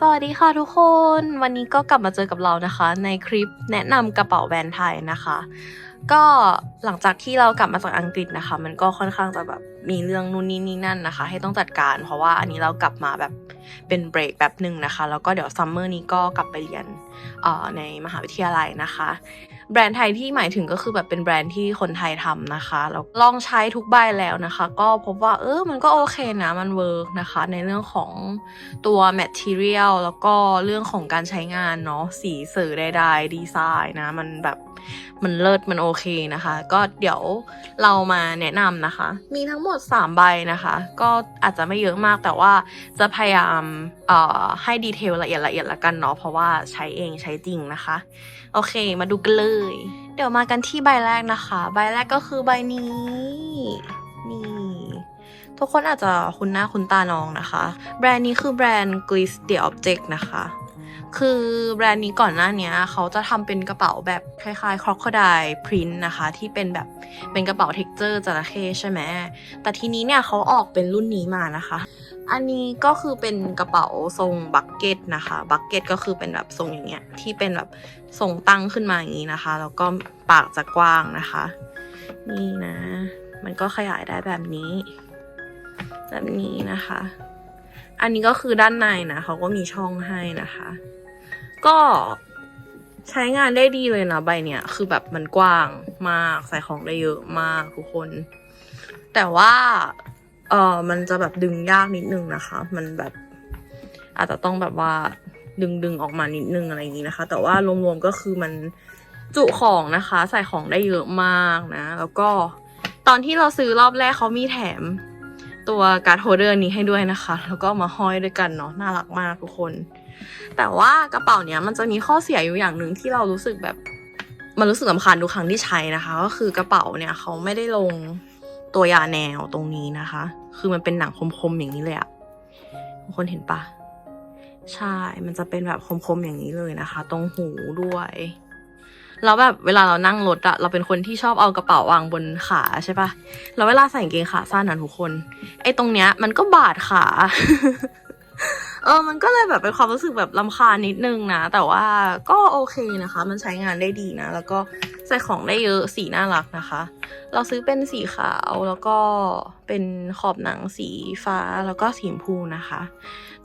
สวัสดีค่ะทุกคน วันนี้ก็กลับมาเจอกับเรานะคะ ในคลิปแนะนำกระเป๋าแบรนด์ไทยนะคะ ก็หลังจากที่เรากลับมาจากอังกฤษนะคะ มันก็ค่อนข้างจะแบบมีเรื่องนู่นนี่นี่นั่นนะคะ ให้ต้องจัดการ เพราะว่าอันนี้เรากลับมาแบบเป็นเบรกแบบหนึ่งนะคะ แล้วก็เดี๋ยวซัมเมอร์นี้ก็กลับไปเรียนเอ่อในมหาวิทยาลัยนะคะ แบรนด์ไทยที่หมายถึงก็คือแบบเป็นแบรนด์ที่คนไทยทำนะคะแล้วลองใช้ทุกใบแล้วนะคะ ก็พบว่าเออมันก็โอเคนะมันเวิร์กนะคะ ในเรื่องของตัว material แล้วก็เรื่องของการใช้งานเนาะสีสื่อใดๆดีไซน์นะ มันแบบ มันเลิศมันโอเคนะคะ ก็เดี๋ยวเรามาแนะนำนะคะ มีทั้งหมด 3 ใบนะคะ ก็อาจจะไม่เยอะมากแต่ว่าจะพยายามเอ่อให้ดีเทลละเอียดละเอียดละกันเนาะเพราะว่าใช้เองใช้จริงนะคะ โอเคมาดูกันเลย เดี๋ยวมากันที่ใบแรกนะคะ ใบแรกก็คือใบนี้นี่ทุกคนอาจจะคุ้นหน้าคุ้นตาน้องนะคะ แบรนด์นี้คือแบรนด์ Gliss The Object นะคะ คือแบรนด์นี้ก่อนหน้านี้เขาจะทำเป็นกระเป๋าแบบคล้ายๆ crocodile print นะคะ ที่เป็นแบบเป็นกระเป๋า texture จระเข้ใช่ไหมแต่ทีนี้เนี่ยเขาออกเป็นรุ่นนี้มานะคะ อันนี้ก็คือเป็นกระเป๋าทรงบักเก็ตนะคะบักเก็ตก็คือเป็นแบบทรงอย่างเงี้ยที่เป็นแบบทรงตั้งขึ้นมาอย่างนี้นะคะ แล้วก็ปากจะกว้างนะคะ นี่นะ มันก็ขยายได้แบบนี้ แบบนี้นะคะอันนี้ก็คือด้านในนะเขาก็มีช่องให้นะคะ ก็ใช้งานได้ดีเลยนะใบเนี้ยคือแบบมันกว้างมากใส่ของได้เยอะมากทุกคน แต่ว่าเออมันจะแบบดึงยากนิดนึงนะคะ มันแบบ อาจจะต้องแบบว่าดึงดึงออกมานิดนึงอะไรอย่างนี้นะคะ แต่ว่ารวมๆก็คือมันจุของนะคะ ใส่ของได้เยอะมากนะ แล้วก็ตอนที่เราซื้อรอบแรกเขามีแถมตัวการ์ดโฮเดอร์นี้ให้ด้วยนะคะ แล้วก็มาห้อยด้วยกันเนาะน่ารักมากทุกคน แต่ว่ากระเป๋าเนี้ยมันจะมีข้อเสียอยู่อย่างหนึ่งที่เรารู้สึกแบบมันรู้สึกสำคัญทุกครั้งที่ใช้นะคะ ก็คือกระเป๋าเนี่ยเขาไม่ได้ลงตัวยาแนวตรงนี้นะคะ คือมันเป็นหนังคมๆอย่างนี้เลยอะทุกคนเห็นปะใช่ มันจะเป็นแบบคมๆอย่างนี้เลยนะคะ ตรงหูด้วยแล้วแบบเวลาเรานั่งรถอะเราเป็นคนที่ชอบเอากระเป๋าวางบนขาใช่ปะแล้วเวลาใส่กางเกงขาสั้นนะทุกคน ไอ้ตรงเนี้ยมันก็บาดขา เออ มันก็เลยแบบเป็นความรู้สึกแบบลำคาญนิดนึงนะ แต่ว่าก็โอเคนะคะ มันใช้งานได้ดีนะ แล้วก็ใส่ของได้เยอะ สีน่ารักนะคะ เราซื้อเป็นสีขาวแล้วก็เป็นขอบหนังสีฟ้าแล้วก็สีชมพูนะคะ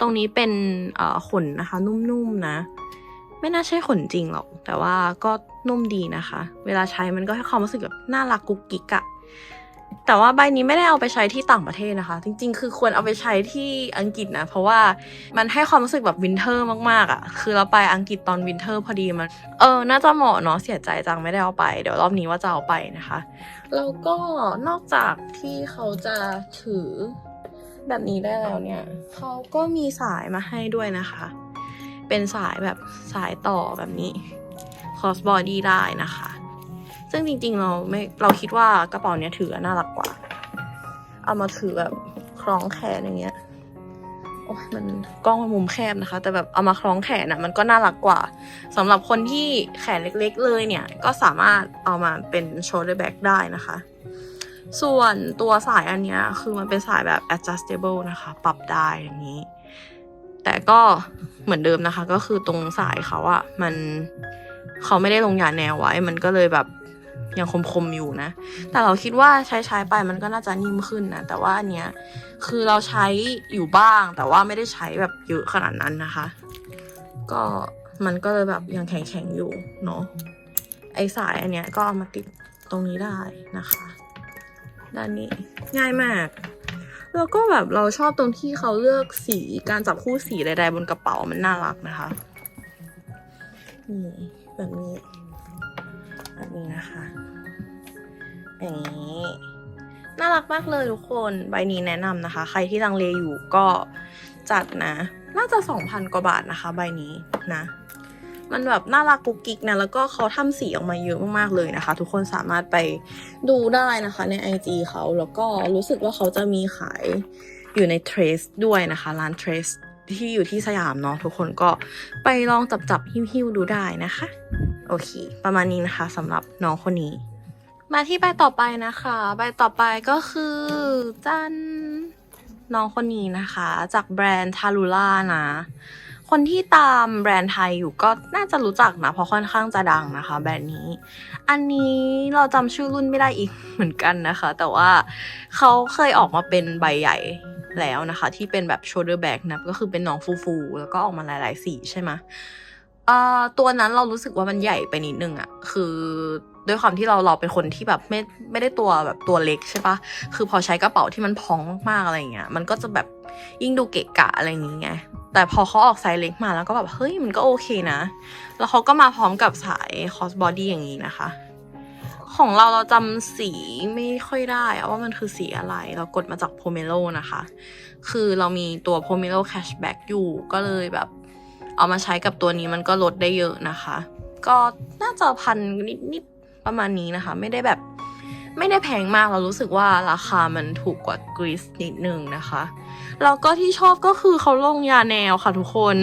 ตรงนี้เป็นเอ่อขนนะคะ นุ่มๆนะ ไม่น่าใช่ขนจริงหรอก แต่ว่าก็นุ่มดีนะคะ เวลาใช้มันก็ให้ความรู้สึกแบบน่ารักกุ๊กกิ๊กอะ แต่ว่าใบนี้ไม่ได้เอาไปใช้ที่ต่างประเทศนะคะ จริง ๆ คือควรเอาไปใช้ที่อังกฤษนะ เพราะว่ามันให้ความรู้สึกแบบวินเทอร์มากๆอะ่ะ คือเราไปอังกฤษตอนวินเทอร์พอดีมัน เออ น่าจะเหมาะเนาะ เสียใจจังไม่ได้เอาไป เดี๋ยวรอบนี้ว่าจะเอาไปนะคะ แล้วก็นอกจากที่เขาจะถือแบบนี้ได้แล้วเนี่ย เขาก็มีสายมาให้ด้วยนะคะ เป็นสายแบบสายต่อแบบนี้ cross body ได้นะคะ ซึ่งจริงๆเราไม่เราคิดว่ากระเป๋าเนี้ยถือน่ารักกว่า เอามาถือแบบคล้องแขนอย่างเงี้ยโอ้ยมันกล้องมันมุมแคบนะคะ แต่แบบเอามาคล้องแขนนะมันก็น่ารักกว่าสำหรับคนที่แขนเล็กๆเลยเนี่ย ก็สามารถเอามาเป็น shoulder bag ได้นะคะ ส่วนตัวสายอันเนี้ยคือมันเป็นสายแบบ adjustable นะคะ ปรับได้อย่างนี้ แต่ก็เหมือนเดิมนะคะ ก็คือตรงสายเขาอะมันเขาไม่ได้ลงยาแนวไว้ มันก็เลยแบบ ยังคมๆอยู่นะ แต่เราคิดว่าใช้ใช้ไปมันก็น่าจะนิ่มขึ้นนะ แต่ว่าอันเนี้ยคือเราใช้อยู่บ้าง แต่ว่าไม่ได้ใช้แบบเยอะขนาดนั้นนะคะ ก็มันก็เลยแบบยังแข็งๆอยู่เนาะ ไอสายอันเนี้ยก็เอามาติดตรงนี้ได้นะคะ ด้านนี้ง่ายมาก แล้วก็แบบเราชอบตรงที่เขาเลือกสีการจับคู่สีใดๆบนกระเป๋ามันน่ารักนะคะ นี่แบบนี้ แบบนี้นะคะ อย่างนี้ น่ารักมากเลยทุกคน ใบนี้แนะนำนะคะ ใครที่ลังเลอยู่ก็จัดนะ น่าจะสองพันกว่าบาทนะคะ ใบนี้นะ มันแบบน่ารักกุ๊กกิ๊กนะ แล้วก็เขาทำสีออกมาเยอะมากๆเลยนะคะ ทุกคนสามารถไปดูได้นะคะใน IG เขาแล้วก็รู้สึกว่าเขาจะมีขายอยู่ใน Trace ด้วยนะคะ ร้าน Trace ที่อยู่ที่สยามเนาะทุกคนก็ไปลองจับจับหิ้วๆดูได้นะคะ โอเค ประมาณนี้นะคะสำหรับน้องคนนี้ มาที่ใบต่อไปนะคะ ใบต่อไปก็คือจันน้องคนนี้นะคะ จากแบรนด์ทารูล่านะ คนที่ตามแบรนด์ไทยอยู่ก็น่าจะรู้จักนะ เพราะค่อนข้างจะดังนะคะ แบรนด์นี้ อันนี้เราจำชื่อรุ่นไม่ได้อีกเหมือนกันนะคะ แต่ว่าเขาเคยออกมาเป็นใบใหญ่แล้วนะคะ ที่เป็นแบบ shoulder bag นะก็คือเป็นน้องฟูๆแล้วก็ออกมาหลาย ๆ สีใช่ไหม อ่าตัวนั้นเรารู้สึกว่ามันใหญ่ไปนิดนึงอะคือด้วยความที่เราเราเป็นคนที่แบบไม่ไม่ได้ตัวแบบตัวเล็กใช่ปะคือพอใช้กระเป๋าที่มันพองมากๆอะไรเงี้ย มันก็จะแบบยิ่งดูเกะกะอะไรอย่างเงี้ยแต่พอเขาออกไซส์เล็กมาแล้วก็แบบเฮ้ยมันก็โอเคนะ แล้วเขาก็มาพร้อมกับสายคอสบอดี้อย่างนี้นะคะ ของเราเราจำสีไม่ค่อยได้ว่ามันคือสีอะไร เรากดมาจากโพเมโลนะคะ คือเรามีตัวโพเมโลแคชแบ็กอยู่ก็เลยแบบ เอามาใช้กับตัวนี้มันก็ลดได้เยอะนะคะ ก็น่าจะพันนิดๆประมาณนี้นะคะ ไม่ได้แบบไม่ได้แพงมากเรารู้สึกว่าราคามันถูกกว่ากรีซนิดนึงนะคะแล้วก็ที่ชอบก็คือเขาลงยาแนวค่ะทุกคน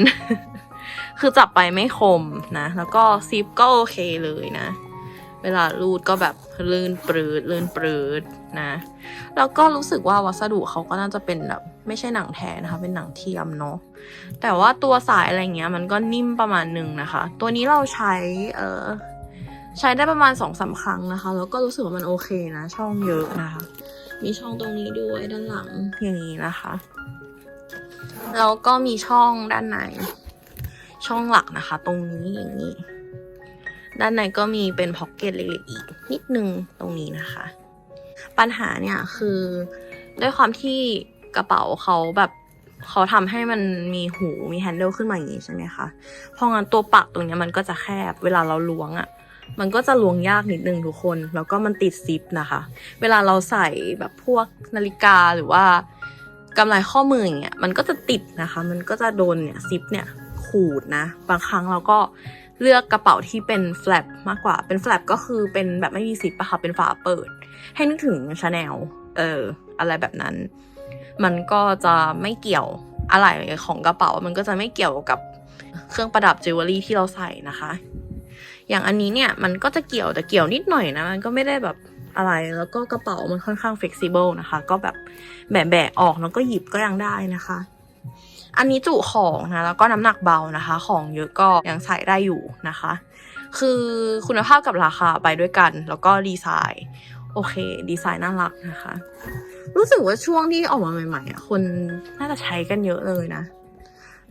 คือจับไปไม่คมนะ แล้วก็ซิปก็โอเคเลยนะ เวลารูดก็แบบลื่นปรืดลื่นปรืดนะ แล้วก็รู้สึกว่าวัสดุเขาก็น่าจะเป็นแบบไม่ใช่หนังแท้นะคะ เป็นหนังเทียมเนาะ แต่ว่าตัวสายอะไรเงี้ยมันก็นิ่มประมาณหนึ่งนะคะ ตัวนี้เราใช้เออใช้ได้ประมาณสองสามครั้งนะคะ แล้วก็รู้สึกว่ามันโอเคนะ ช่องเยอะนะคะ มีช่องตรงนี้ด้วยด้านหลังอย่างนี้นะคะ แล้วก็มีช่องด้านในช่องหลักนะคะ ตรงนี้อย่างนี้ ด้านในก็มีเป็นพ็อกเก็ตเล็กๆอีกนิดนึงตรงนี้นะคะ ปัญหาเนี่ยคือด้วยความที่กระเป๋าเขาแบบเขาทำให้มันมีหูมีแฮนเดิลขึ้นมาอย่างนี้ใช่ไหมคะ เพราะงั้นตัวปักตรงนี้มันก็จะแคบ เวลาเราล้วงอะ่ะ มันก็จะล้วงยากนิดนึงทุกคน แล้วก็มันติดซิปนะคะ เวลาเราใส่แบบพวกนาฬิกาหรือว่ากำไรข้อมืออย่างเงี้ย มันก็จะติดนะคะ มันก็จะโดนเนี่ยซิปเนี่ยขูดนะ บางครั้งเราก็ เลือกกระเป๋าที่เป็นแฟลปมากกว่า เป็นแฟลปก็คือเป็นแบบไม่มีซิปอะค่ะเป็นฝาเปิด ให้นึกถึงชาแนลเออ อะไรแบบนั้น มันก็จะไม่เกี่ยวอะไรของกระเป๋า มันก็จะไม่เกี่ยวกับเครื่องประดับจิวเวลรี่ที่เราใส่นะคะ อย่างอันนี้เนี่ยมันก็จะเกี่ยวแต่เกี่ยวนิดหน่อยนะ มันก็ไม่ได้แบบอะไร แล้วก็กระเป๋ามันค่อนข้างเฟ e ซิเบิลนะคะ ก็แบบแบะแบะออกแล้วก็หยิบก็ยังได้นะคะ อันนี้จุของนะแล้วก็น้ำหนักเบานะคะ ของเยอะก็ยังใส่ได้อยู่นะคะ คือคุณภาพกับราคาไปด้วยกัน แล้วก็ดีไซน์ โอเค ดีไซน์น่ารักนะคะ รู้สึกว่าช่วงที่ออกมาใหม่ๆอะคนน่าจะใช้กันเยอะเลยนะ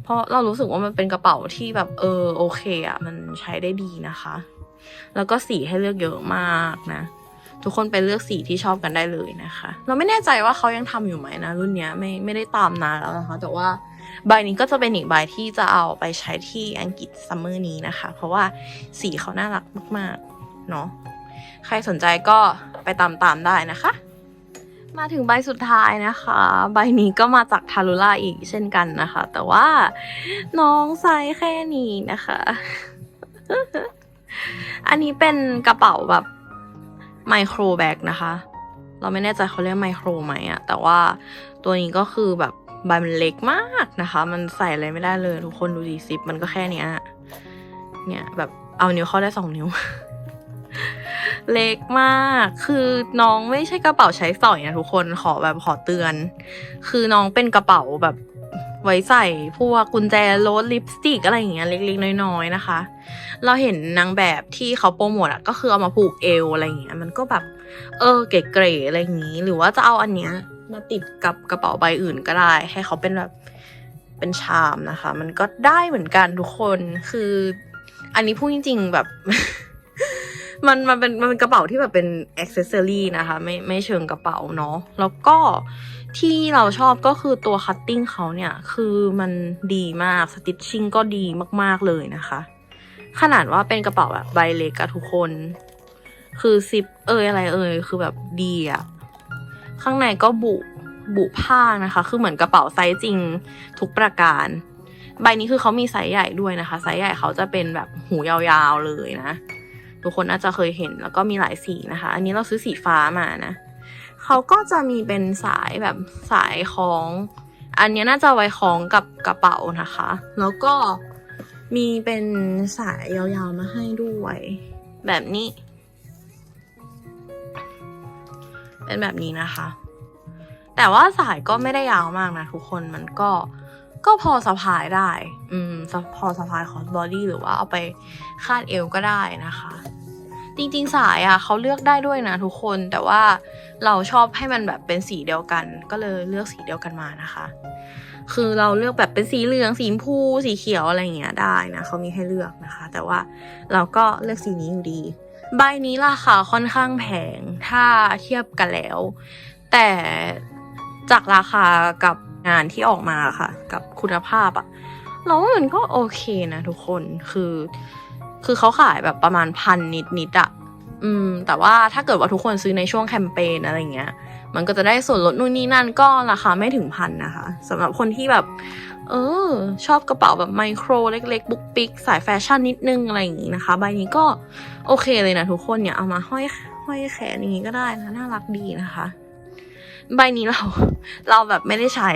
เพราะเรารู้สึกว่ามันเป็นกระเป๋าที่แบบเออโอเคอะมันใช้ได้ดีนะคะ แล้วก็สีให้เลือกเยอะมากนะทุกคนไปเลือกสีที่ชอบกันได้เลยนะคะ เราไม่แน่ใจว่าเขายังทำอยู่ไหมนะ รุ่นเนี้ยไม่ไม่ได้ตามนานแล้วนะคะ แต่ว่า ใบนี้ก็จะเป็นอีกใบที่จะเอาไปใช้ที่อังกฤษซัมเมอร์นี้นะคะ เพราะว่าสีเขาน่ารักมากๆ เนาะใครสนใจก็ไปตามตามๆได้นะคะ มาถึงใบสุดท้ายนะคะ ใบนี้ก็มาจากทารุล่าอีกเช่นกันนะคะ แต่ว่าน้องไซส์แค่นี้นะคะ อันนี้เป็นกระเป๋าแบบไมโครแบกนะคะ เราไม่แน่ใจเขาเรียกไมโครไหมอะแต่ว่าตัวนี้ก็คือแบบ ใบมันเล็กมากนะคะ มันใส่อะไรไม่ได้เลย ทุกคนดูดีซิปมันก็แค่เนี้ยเนี่ยแบบเอานิ้วเข้าได้สองนิ้ว เล็กมาก คือน้องไม่ใช่กระเป๋าใช้สอยนะทุกคนขอแบบขอเตือน คือน้องเป็นกระเป๋าแบบไว้ใส่พวกกุญแจรถลิปสติกอะไรอย่างเงี้ยเล็กๆน้อยๆนะคะ เราเห็นนางแบบที่เขาโปรโมทอะก็คือเอามาผูกเอวอะไรอย่างเงี้ยมันก็แบบ เออเก๋ๆอะไรอย่างงี้ หรือว่าจะเอาอันเนี้ย มาติดกับกระเป๋าใบอื่นก็ได้ ให้เขาเป็นแบบเป็นชามนะคะ มันก็ได้เหมือนกันทุกคนคือ อันนี้พูดจริง ๆ แบบ มันมันเป็นมันเป็นกระเป๋าที่แบบเป็นอ c เซสซอรี่นะคะ ไม่ไม่เชิงกระเป๋าเนาะแล้วก็ที่เราชอบก็คือตัวคัตติ้งเขาเนี่ย คือมันดีมากสติชชิ่งก็ดีมาก ๆเลยนะคะ ขนาดว่าเป็นกระเป๋าแบบใบเล็กอะทุกคน คือซิปเอยอะไรเอยคือแบบดีอะ ข้างในก็บุบุผ้านะคะ คือเหมือนกระเป๋าไซส์จริงทุกประการ ใบนี้คือเขามีไซส์ใหญ่ด้วยนะคะ ไซส์ใหญ่เขาจะเป็นแบบหูยาวๆเลยนะ ทุกคนน่าจะเคยเห็นแล้วก็มีหลายสีนะคะ อันนี้เราซื้อสีฟ้ามานะเขาก็จะมีเป็นสายแบบสายคล้อง อันนี้น่าจะไว้คล้องกับกระเป๋านะคะ แล้วก็มีเป็นสายยาวๆมาให้ด้วย แบบนี้ เป็นแบบนี้นะคะ แต่ว่าสายก็ไม่ได้ยาวมากนะทุกคนมันก็ก็พอสะพายได้ อืมพอสะพายคอสบอดี้หรือว่าเอาไปคาดเอวก็ได้นะคะ จริงๆสายอะเขาเลือกได้ด้วยนะทุกคนแต่ว่าเราชอบให้มันแบบเป็นสีเดียวกัน ก็เลยเลือกสีเดียวกันมานะคะ คือเราเลือกแบบเป็นสีเหลืองสีชมพูสีเขียวอะไรอย่างเงี้ยได้นะเขามีให้เลือกนะคะ แต่ว่าเราก็เลือกสีนี้อยู่ดี ใบนี้ราคาค่อนข้างแพงถ้าเทียบกันแล้ว แต่จากราคากับงานที่ออกมาค่ะ กับคุณภาพอะเราว่ามันก็โอเคนะทุกคนคือ คือเขาขายแบบประมาณพันนิดนิดอะอืม แต่ว่าถ้าเกิดว่าทุกคนซื้อในช่วงแคมเปญอะไรเงี้ย มันก็จะได้ส่วนลดนู่นนี่นั่นก็ราคาไม่ถึงพันนะคะสำหรับคนที่แบบ เออ ชอบกระเป๋าแบบไมโครเล็กๆ บุ๊กปิกสายแฟชั่นนิดนึงอะไรอย่างงี้นะคะ ใบนี้ก็โอเคเลยนะทุกคนเนี่ยเอามาห้อยห้อยแขนอย่างงี้ก็ได้นะน่ารักดีนะคะ ใบนี้เราเราแบบไม่ได้ใช้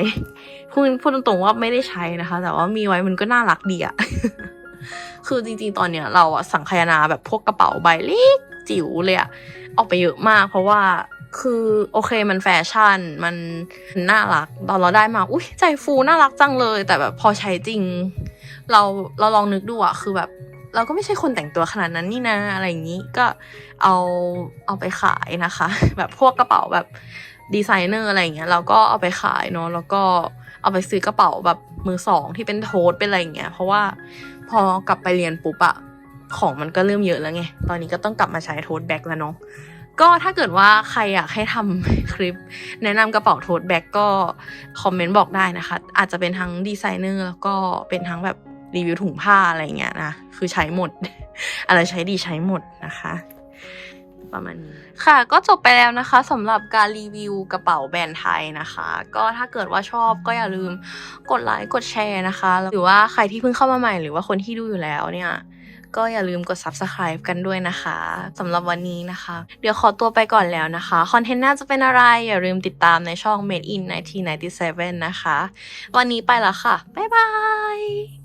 พูดพูดตรงๆว่าไม่ได้ใช้นะคะ แต่ว่ามีไว้มันก็น่ารักดีอะคือจริงๆตอนเนี้ยเราอะสังคายนาแบบพวกกระเป๋าใบเล็กจิ๋วเลยอะออกไปเยอะมาก เพราะว่า คือโอเคมันแฟชั่น มันน่ารัก ตอนเราได้มาอุ้ยใจฟูน่ารักจังเลย แต่แบบพอใช้จริง เราเราลองนึกดูอะคือแบบ เราก็ไม่ใช่คนแต่งตัวขนาดนั้นนี่นะอะไรอย่างนี้ก็เอาเอาไปขายนะคะ แบบพวกกระเป๋าแบบดีไซเนอร์อะไรอย่างเงี้ยเราก็เอาไปขายเนาะแล้วก็เอาไปซื้อกระเป๋าแบบมือสองที่เป็นโทสเป็นอะไรอย่างเงี้ยเพราะว่าพอกลับไปเรียนปุ๊บอะของมันก็เริ่มเยอะแล้วไง ตอนนี้ก็ต้องกลับมาใช้โทสแบ็กแล้วเนาะ ก็ถ้าเกิดว่าใครอยากให้ทำคลิป แนะนำกระเป๋าโทสแบ็กก็คอมเมนต์บอกได้นะคะ อาจจะเป็นทั้งดีไซเนอร์แล้วก็เป็นทั้งแบบรีวิวถุงผ้าอะไรเงี้ยนะ คือใช้หมด อะไรใช้ดีใช้หมดนะคะ ประมาณนี้ค่ะ ก็จบไปแล้วนะคะสำหรับการรีวิวกระเป๋าแบรนด์ไทยนะคะ ก็ถ้าเกิดว่าชอบก็อย่าลืมกดไลค์กดแชร์นะคะ หรือว่าใครที่เพิ่งเข้ามาใหม่หรือว่าคนที่ดูอยู่แล้วเนี่ย ก็อย่าลืมกด subscribe กันด้วยนะคะสำหรับวันนี้นะคะ เดี๋ยวขอตัวไปก่อนแล้วนะคะคอนเทนต์น่าจะเป็นอะไร อย่าลืมติดตามในช่อง Made in 1997 นะคะ วันนี้ไปแล้วค่ะ บ๊ายบาย